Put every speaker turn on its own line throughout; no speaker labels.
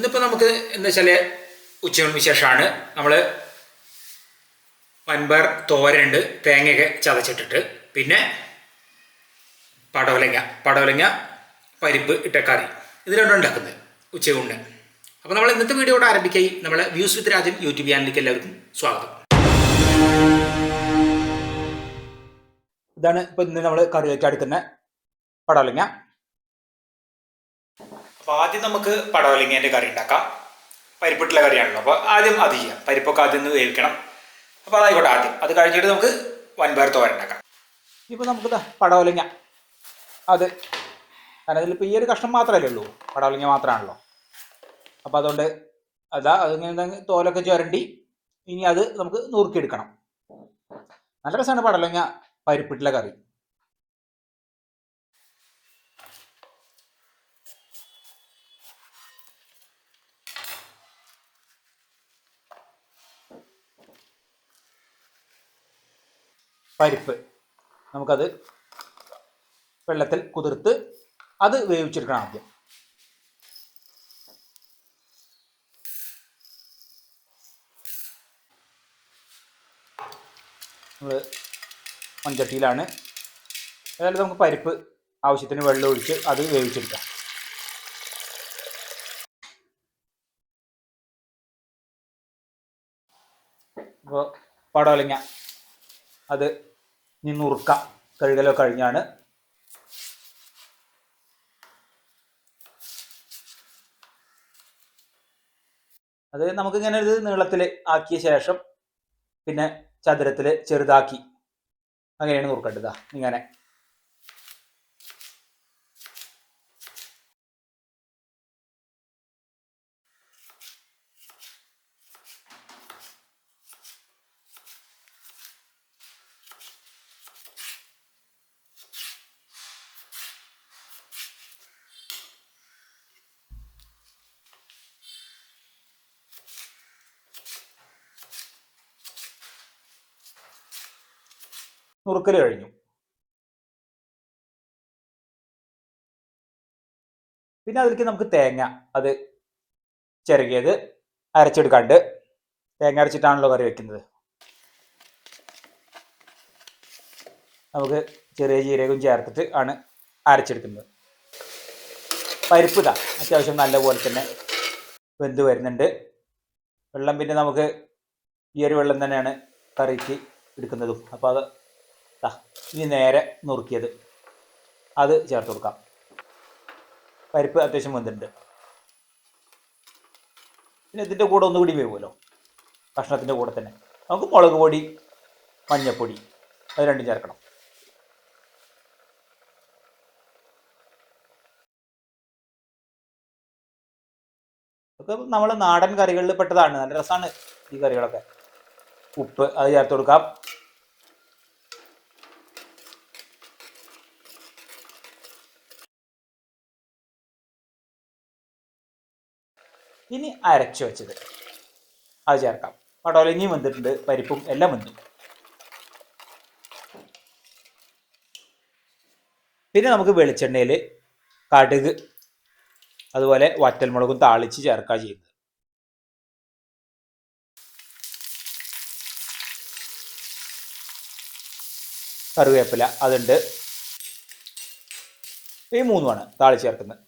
ഇന്നിപ്പോൾ നമുക്ക് എന്ന് വെച്ചാൽ ഉച്ചയൂൺ വിശേഷമാണ് നമ്മൾ വൻപയർ തോരണ്ട് തേങ്ങയൊക്കെ ചതച്ചിട്ടിട്ട്. പിന്നെ പടവലങ്ങ പടവലങ്ങ പരിപ്പ് ഇട്ട കറി ഇത് രണ്ടും ഉണ്ടാക്കുന്നത് ഉച്ചയൂണിന്. അപ്പോൾ നമ്മൾ ഇന്നത്തെ വീഡിയോ വീഡിയോയോട് ആരംഭിക്കായി. നമ്മൾ വ്യൂസ് വിത്ത് രാജൻ യൂട്യൂബ് ചാനലിലേക്ക് എല്ലാവർക്കും സ്വാഗതം. ഇതാണ് ഇപ്പോൾ ഇന്ന് നമ്മൾ കറിയായിട്ട് അടുക്കുന്ന പടവലങ്ങ. അപ്പോൾ ആദ്യം നമുക്ക് പടവലിങ്ങേന്റെ കറി ഉണ്ടാക്കാം. പരിപ്പിട്ടുള്ള കറിയാണല്ലോ. അപ്പോൾ ആദ്യം അത് ചെയ്യാം. പരിപ്പൊക്കെ ആദ്യം ഒന്ന് വേവിക്കണം. അപ്പോൾ അതായിക്കോട്ടെ ആദ്യം. അത് കഴിഞ്ഞിട്ട് നമുക്ക് വൻപയർ തോരൻ ഉണ്ടാക്കാം. ഇപ്പോൾ നമുക്ക് പടവലിങ്ങ. അത് കാരണം ഇതിലിപ്പോൾ ഈ ഒരു കഷ്ണം മാത്രമല്ലേ ഉള്ളൂ. പടവലിങ്ങ മാത്രമാണല്ലോ. അപ്പോൾ അതുകൊണ്ട് അതാ അതിങ്ങനെ തോലൊക്കെ ചുരണ്ടി ഇനി അത് നമുക്ക് നുറുക്കിയെടുക്കണം. നല്ല രസമാണ് പടവലങ്ങ പരിപ്പിട്ടുള്ള കറി. പരിപ്പ്. നമുക്കത് വെള്ളത്തിൽ കുതിർത്ത് അത് വേവിച്ചെടുക്കണം ആദ്യം. നമ്മൾ മൺചട്ടിയിലാണ്. ഏതായാലും നമുക്ക് പരിപ്പ് ആവശ്യത്തിന് വെള്ളം ഒഴിച്ച് അത് വേവിച്ചെടുക്കാം. അപ്പോൾ പടവലങ്ങ. അത് ഇനി നുറുക്കാം. കഴുകലോ കഴിഞ്ഞാണ് അത് നമുക്കിങ്ങനെ ഒരു നീളത്തിൽ ആക്കിയ ശേഷം പിന്നെ ചതുരത്തിൽ ചെറുതാക്കി. അങ്ങനെയാണ് നുറുക്കേണ്ടത് ഇങ്ങനെ. നുറുക്കൽ കഴിഞ്ഞു. പിന്നെ അതിലേക്ക് നമുക്ക് തേങ്ങ അത് ചിരകിയത് അരച്ചെടുക്കാണ്ട്. തേങ്ങ അരച്ചിട്ടാണല്ലോ കറി വെക്കുന്നത്. നമുക്ക് ചെറിയ ജീരകം ചേർത്തിട്ട് ആണ് അരച്ചെടുക്കുന്നത്. പരിപ്പ് ഇതാ അത്യാവശ്യം നല്ലപോലെ തന്നെ വെന്ത് വരുന്നുണ്ട്. വെള്ളം പിന്നെ നമുക്ക് ഈ ഒരു വെള്ളം തന്നെയാണ് കറിക്ക് എടുക്കുന്നതും. അപ്പോൾ അത് ഇനി നേരെ നുറുക്കിയത്. അത് ചേർത്ത് കൊടുക്കാം. പരിപ്പ് അത്യാവശ്യം വന്നിട്ടുണ്ട് പിന്നെ ഇതിന്റെ കൂടെ ഒന്നുകൂടി വേവുമല്ലോ. ഭക്ഷണത്തിന്റെ കൂടെ തന്നെ. നമുക്ക് മുളക് പൊടി മഞ്ഞൾപ്പൊടി അത് രണ്ടും ചേർക്കണം. ഒക്കെ നമ്മൾ നാടൻ കറികളിൽ പെട്ടതാണ്. നല്ല രസമാണ് ഈ കറികളൊക്കെ. ഉപ്പ് അത് ചേർത്ത് കൊടുക്കാം. ഇനി അരച്ചു വെച്ചത്. അത് ചേർക്കാം. പടവലങ്ങിയും വന്നിട്ടുണ്ട് പരിപ്പും എല്ലാം വന്നു പിന്നെ നമുക്ക് വെളിച്ചെണ്ണയിൽ കടുക് അതുപോലെ വറ്റൽമുളകും താളിച്ച് ചേർക്കുക ചെയ്യുന്നത്. കറിവേപ്പില അതുണ്ട്. ഈ മൂന്നുമാണ് താളിച്ച് ചേർക്കുന്നത്.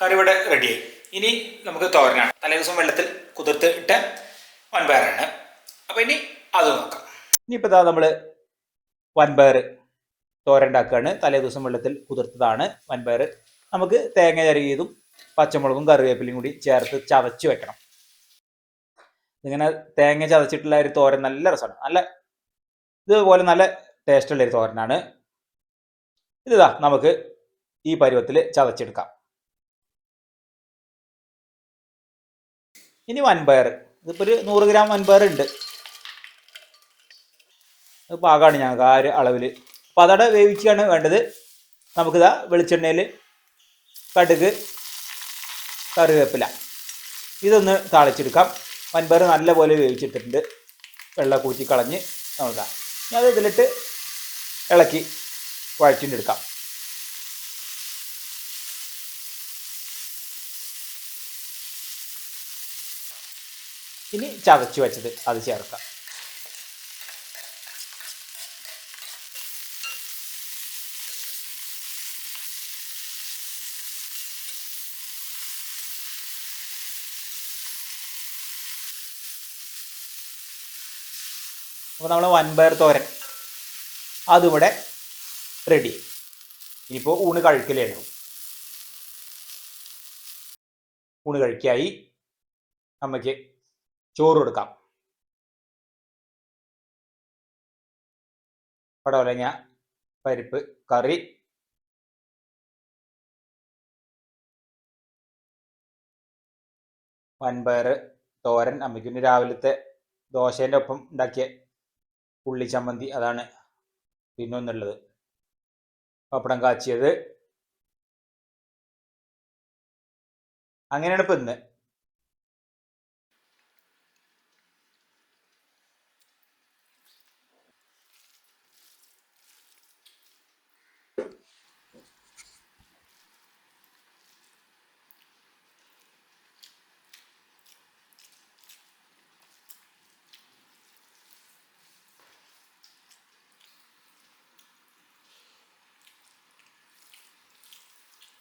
കറി ഇവിടെ റെഡിയായി ഇനി നമുക്ക് തോരനാണ്. തലേദിവസം വെള്ളത്തിൽ കുതിർത്ത് ഇട്ട വൻപയറാണ്. അപ്പോൾ ഇനി അത് നോക്കാം. ഇനിയിപ്പോൾ ഇതാ നമ്മൾ വൻപയർ തോരണ്ടാക്കുകയാണ് ഉണ്ടാക്കുകയാണ് തലേ ദിവസം വെള്ളത്തിൽ കുതിർത്തതാണ് വൻപയർ. നമുക്ക് തേങ്ങ ചരുകിയതും പച്ചമുളകും കറിവേപ്പിലയും കൂടി ചേർത്ത് ചതച്ച് വെക്കണം. ഇങ്ങനെ തേങ്ങ ചതച്ചിട്ടുള്ള ഒരു തോരൻ നല്ല രസമാണ്. നല്ല ഇതുപോലെ നല്ല ടേസ്റ്റുള്ള ഒരു തോരനാണ്. ഇതാ നമുക്ക് ഈ പരുവത്തിൽ ചതച്ചെടുക്കാം. ഇനി വൻപയർ. ഇതിപ്പോൾ ഒരു നൂറ് ഗ്രാം വൻപയർ ഉണ്ട്. പാകമാണ് ഞങ്ങൾക്ക് ആ ഒരു അളവിൽ അപ്പോൾ അതവിടെ വേവിച്ചാണ് വേണ്ടത്. നമുക്കിതാ വെളിച്ചെണ്ണയിൽ കടുക് കറിവേപ്പില. ഇതൊന്ന് താളിച്ചെടുക്കാം. വൻപയർ നല്ലപോലെ വേവിച്ചിട്ടിട്ടുണ്ട്. വെള്ളം കൂറ്റി കളഞ്ഞ് നമ്മളിതാ അത് ഇതിലിട്ട് ഇളക്കി വഴറ്റിണ്ടെടുക്കാം ഇനി ചതച്ച് വെച്ചത് അത് ചേർക്കാം. അപ്പോൾ നമ്മൾ വൻപയർ തോരൻ. അതിവിടെ റെഡി ഇനിയിപ്പോൾ ഊണ് കഴിക്കലേ ഉള്ളൂ ഊണ് കഴിക്കായി. അമ്മയ്ക്ക് ചോറ് കൊടുക്കാം. പടവലങ്ങ പരിപ്പ് കറി. വൻപയർ തോരൻ അമ്മയ്ക്കുണ്ട് രാവിലത്തെ ദോശേന്റെ ഒപ്പം ഉണ്ടാക്കിയ ഉള്ളി ചമ്മന്തി അതാണ് പിന്നൊന്നുള്ളത് പപ്പടം കാച്ചിയത്. അങ്ങനെയാണ് ഇപ്പം ഇന്ന്.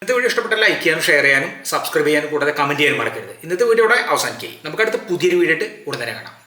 ഇന്നത്തെ വീഡിയോ ഇഷ്ടപ്പെട്ട ലൈക്ക് ചെയ്യാനും ഷെയർ ചെയ്യാനും സബ്സ്ക്രൈബ് ചെയ്യാനും കൂടാതെ കമന്റ് ചെയ്യാനും മറക്കരുത്. ഇന്നത്തെ വീഡിയോ ഇവിടെ അവസാനിക്കുകയും നമുക്ക് അടുത്ത പുതിയൊരു വീഡിയോ ഉടനെ കാണാം.